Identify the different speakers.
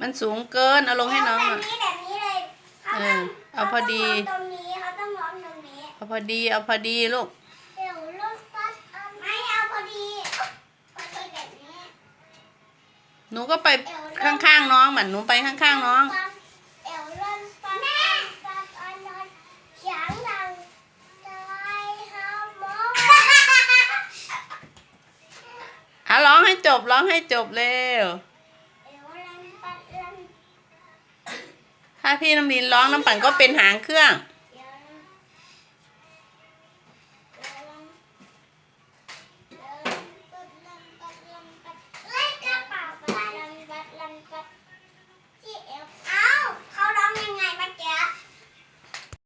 Speaker 1: มัน
Speaker 2: สูงเกิน เอาลงให้น้อง
Speaker 1: แบ
Speaker 2: อะ
Speaker 1: บนี้แบบนี้เลยเขา
Speaker 2: เอ
Speaker 1: ต้อ
Speaker 2: องเอาพอดี
Speaker 1: เขาต้องร้องตรงนี้เขาต้องร้องตรงนี้
Speaker 2: เอาพอดี เอาพอดีลูก
Speaker 1: เอวลดฟัดเอาไม่เอาพอดีพอดีแบบนี้
Speaker 2: หนูก็ไปข้างๆน้องเหมือนหนูไปข้างๆน้อง
Speaker 1: เอวลดฟัดแม่ฟัดอันนั้นเสียงดังจะไล่หาหมอ
Speaker 2: อะร้องให้จบร้องให้จบเร็ว ถ้าพี่น้ำลินร้องน้ำปั่นก็เป็นหางเครื่อง